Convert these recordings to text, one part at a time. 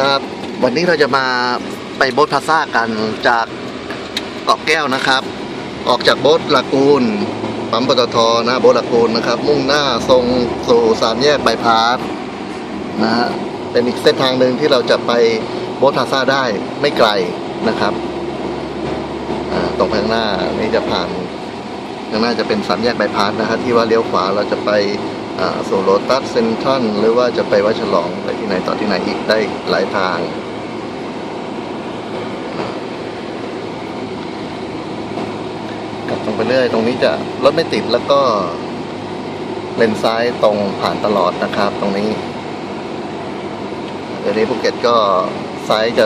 ครับ วันนี้เราจะมาไปโบ๊ทพาซ่ากันจากเกาะแก้วนะครับ ออกจากโบ๊ทลากูนปั๊มปตทนะโบ๊ทลากูนนะครับ มุ่งหน้าทรงสู่สามแยกบายพาสนะฮะเป็นอีกเส้นทางหนึ่งที่เราจะไปโบ๊ทพาซ่าได้ไม่ไกลนะครับตรงข้างหน้านี่จะผ่านข้างหน้าจะเป็นสามแยกบายพาสนะครับที่ว่าเลี้ยวขวาเราจะไป อ่าสู่โรตัสเซนทรัลหรือว่าจะไปวัดฉลองไปที่ไหนต่อที่ไหนอีกได้หลายทางกลับตรงไปเรื่อยตรงนี้จะรถไม่ติดแล้วก็เลนซ้ายตรงผ่านตลอดนะครับ ตรงนี้เดี๋ยวนี้ภูเก็ตก็ซ้ายจะ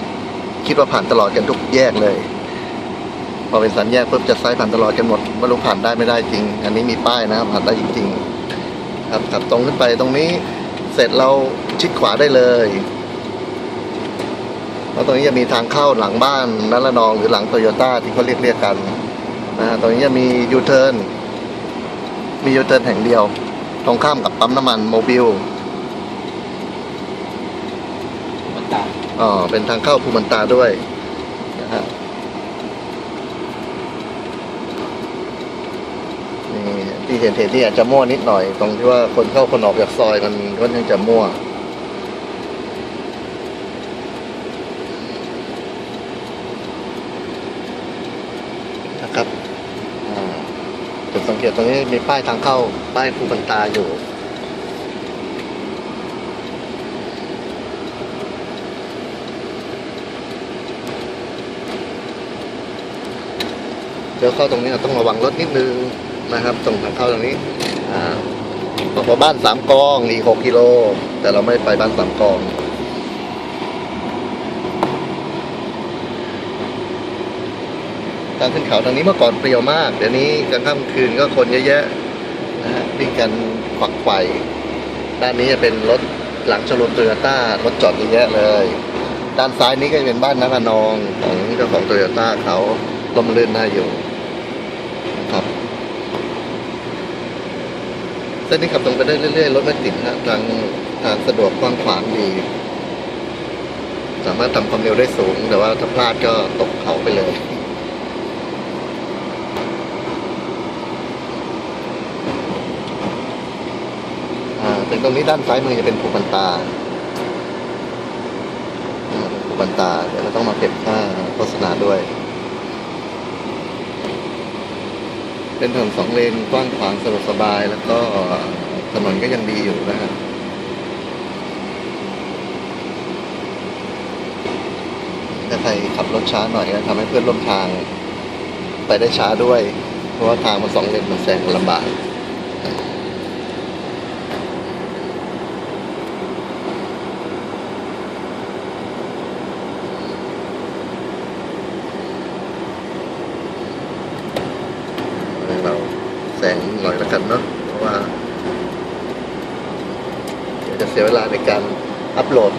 คิดว่าผ่านตลอดกันทุกแยกเลย พอเป็นสัญแยกปุ๊บจะซ้ายผ่านตลอดกันหมดไม่รู้ผ่านได้ไม่ได้จริง อันนี้มีป้ายนะครับผ่านได้จริงๆ ครับขับตรงขึ้นไปตรงนี้เสร็จเราชิดขวาได้เลย แล้วตรงนี้จะมีทางเข้าหลังบ้านนัละนองหรือหลังโตโยต้าที่เขาเรียกเรียกกันนะฮะตรงนี้จะมียูเทิร์นมียูเทิร์นแห่งเดียว ตรงข้ามกับปั๊มน้ำมันโมบิลมันตามอ๋อเป็นทางเข้าภูมันตาด้วยนะฮะนี่ที่เห็นเห็นนี่อาจจะมั่วนิดหน่อย ตรงที่ว่าคนเข้าคนออกจากซอยมันก็ยังจะมั่วนะครับจุดสังเกตตรงนี้มีป้ายทางเข้าป้ายภูมันตาอยู่เดี๋ยวเข้าตรงนี้ต้องระวังรถนิดนึง นะครับตรงทางเข้าตรงนี้อ่าบอกว่าบ้านสามกองอีกหกกิโล แต่เราไม่ไปบ้านสามกองทางขึ้นเขาทางนี้เมื่อก่อนเปรียวมาก เดี๋ยวนี้กลางค่ำคืนก็คนเยอะแยะนะฮะวิ่งกันขวักไขว่ด้านนี้จะเป็นรถหลังชมรมโตโยต้ารถจอดเยอะแยะเลย ด้านซ้ายนี้ก็จะเป็นบ้านนักนองของเจ้าของโตโยต้าเขาลมลื่นน่าอยู่ครับ ส้นนี้ขับตรงไปได้เรื่อยๆ รถไม่ติดฮะทางทางสะดวกกว้างขวางดี สามารถทำความเร็วได้สูง แต่ว่าถ้าพลาดก็ตกเขาไปเลยอ่าถึงตรงนี้ด้านซ้ายมือจะเป็นภูบันตาอ่าภูบันตา เดี๋ยวเราต้องมาเก็บค่าโฆษณาด้วย เป็นถนนสองเลนกว้างขวางสะดวกสบาย แล้วก็ถนนก็ยังดีอยู่นะฮะถ้าใครขับรถช้าหน่อยก็ทำให้เพื่อนร่วมทาง ไปได้ช้าด้วย เพราะว่าทางมันสองเลนมันแซงลำบาก เราแสงหน่อยแล้วกันเนาะเพราะว่า เดี๋ยวจะเสียเวลาในการอัปโหลด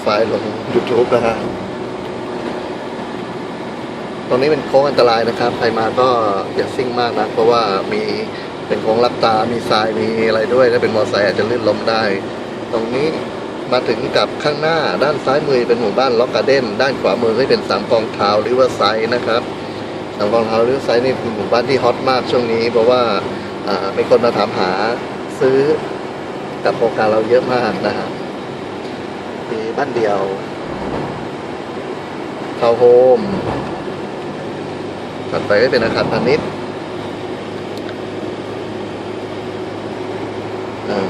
ไฟล์ลง YouTube นะฮะ ตรงนี้เป็นโค้งอันตรายนะครับ ใครมาก็อย่าซิ่งมากนะ เพราะว่ามีเป็นโค้งลับตา มีทราย มีอะไรด้วย ถ้าเป็นมอเตอร์ไซค์อาจจะลื่นล้มได้ ตรงนี้มาถึงกับข้างหน้าด้านซ้ายมือเป็นหมู่บ้านล็อกการ์เด้น ด้านขวามือก็เป็นสามกองเท้าหรือว่าไซด์นะครับสามกองเท้าหรือไซส์นี่เป็นหมู่บ้านที่ฮอตมากช่วงนี้ เพราะว่าอ่ามีคนมาถามหา ซื้อกับโครงการเราเยอะมากนะฮะมีบ้านเดียวทาวน์โฮมถัดไปก็เป็นอาคารพาณิชย์อ่า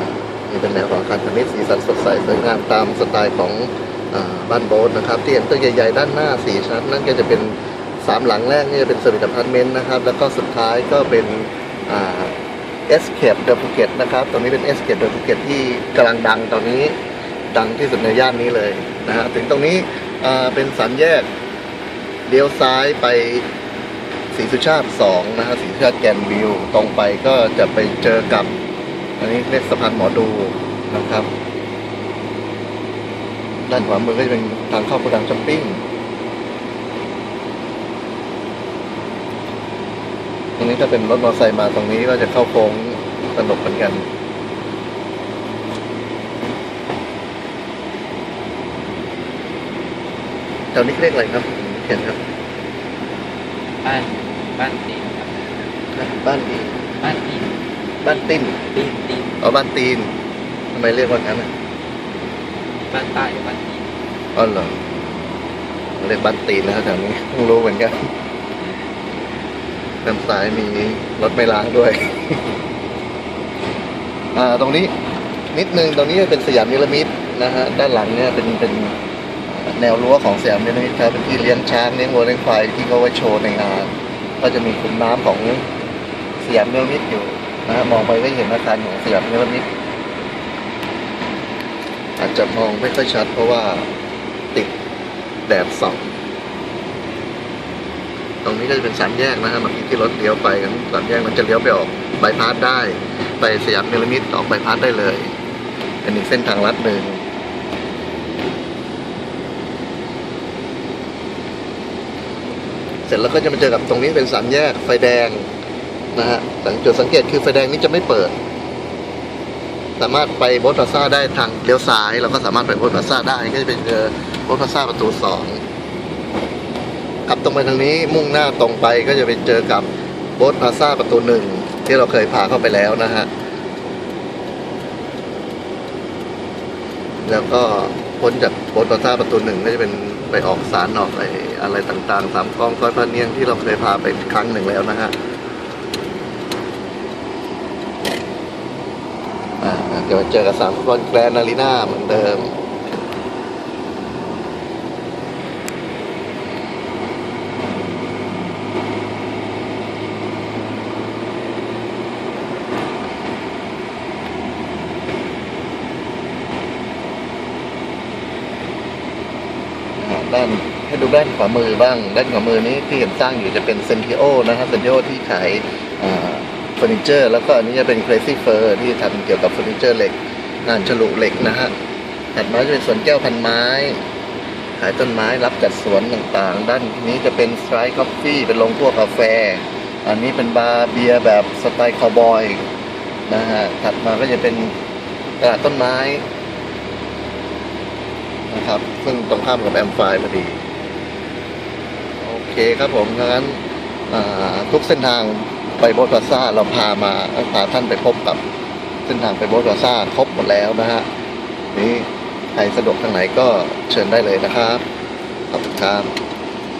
นี่เป็นแนวของอาคารพาณิชย์สีสันสดใสสวยงามตามสไตล์ของอบ้านโบสนะครับ ที่เห็นตัวใหญ่ๆ ด้านหน้าสี่ชั้น นั่นก็จะเป็นสามหลังแรกนี่จะเป็นสวิตอพาร์ตเมนต์นะครับ แล้วก็สุดท้ายก็เป็นอ่า Escape the Phuket นะครับตรงนี้เป็น Escape the Phuket ที่กำลังดังตอนนี้ดังที่สุดในย่านนี้เลยนะฮะถึงตรงนี้เป็นสามแยกเลี้ยวซ้ายไปศรีสุชาติสองนะฮะศรีสุชาติแกนวิวตรงไปก็จะไปเจอกับ อันนี้เรียกสะพานหมอดูนะครับ ด้านขวามือก็จะเป็นทางเข้าโกดังช้อปปิ้ง รงนี้ถ้าเป็นรถมอเตอร์ไซค์มาตรงนี้ก็จะเข้าโค้งสนุกเหมือนกันแถวนี้เรียกอะไรครับเขียนครับ บ้าน บ้านตีนครับบ้านดีบ้านตีนบ้านติ้นตีนตีนอ๋อบ้านตีนทำไมเรียกว่างั้นอะบ้านใต้กับบ้านตีนอ๋อเหรอเรียกบ้านตีนนะครับแถวนี้เพิ่งรู้เหมือนกัน ด้านซ้ายมีรถไม่ล้างด้วย อ่า ตรงนี้นิดนึงตรงนี้เป็นสยามนิรมิตนะฮะ ด้านหลังเนี่ยเป็นเป็นแนวรั้วของสยามนิรมิตครับเป็นที่เลี้ยงช้างเลี้ยงวัวเลี้ยงควายที่เขาไว้โชว์ในงาน ก็จะมีขุนน้ำของสยามนิรมิตอยู่นะฮะมองไปก็เห็นอาคารของสยามนิรมิตอาจจะมองไม่ค่อยชัดเพราะว่าติดแดดส่อง ตรงนี้ก็จะเป็นสามแยกนะฮะเมื่อกี้ที่รถเลี้ยวไปกันสามแยกมันจะเลี้ยวไปออกบายพาสได้ ไปสยามนิรมิตออกบายพาสได้เลยเป็นอีกเส้นทางลัดหนึ่งเสร็จแล้วก็จะมาเจอกับตรงนี้เป็นสามแยกไฟแดงนะฮะสังจุดสังเกตคือไฟแดงนี้จะไม่เปิด สามารถไปโบสถ์พลาซ่าได้ทางเลี้ยวซ้าย เราก็สามารถไปโบสถ์พลาซ่าได้ก็จะเป็นเจอโบสถ์พลาซ่าประตูสอง ขับตรงไปทางนี้มุ่งหน้าตรงไปก็จะไปเจอกับโบสพาซ่าประตูหนึ่งที่เราเคยพาเข้าไปแล้วนะฮะ แล้วก็พ้นจากโบสพาซ่าประตูหนึ่งก็จะเป็นไปออกสารออกอะไรอะไรต่างๆสามกองซอยพระเนียงที่เราเคยพาไปครั้งหนึ่งแล้วนะฮะอ่าเดี๋ยวเจอกับสามกองแกรนนารีนาเหมือนเดิม อ่านให้ดูด้านขวามือบ้าง ด้านขวามือนี้ที่เห็นสร้างอยู่จะเป็นเซนติโอนะครับเซนติโอที่ขายเฟอร์นิเจอร์ แล้วก็อันนี้จะเป็น Crazy Fur ที่ทำเกี่ยวกับเฟอร์นิเจอร์เหล็กงานฉลุเหล็กนะฮะถัดมาจะเป็นสวนแก้วพันไม้ ขายต้นไม้รับจัดสวนต่างๆ ด้านนี้จะเป็นสไตร์ o f ฟ e เป็นโรงคั่วกาแฟ อันนี้เป็นบาร์เบียร์แบบสไตล์คาวบอยนะฮะถัดมาก็จะเป็นตลาดต้นไม้ นะครับ ซึ่งตรงข้ามกับแอมไฟพอดี โอเคครับผมงั้นอ่าทุกเส้นทางไปโบสถ์าซ่าเราพามาพาท่านไปพบกับเส้นทางไปโบสถ์าซ่าครบหมดแล้วนะฮะนี่ใครสะดวกทางไหนก็เชิญได้เลยนะครับขอบคุณครับ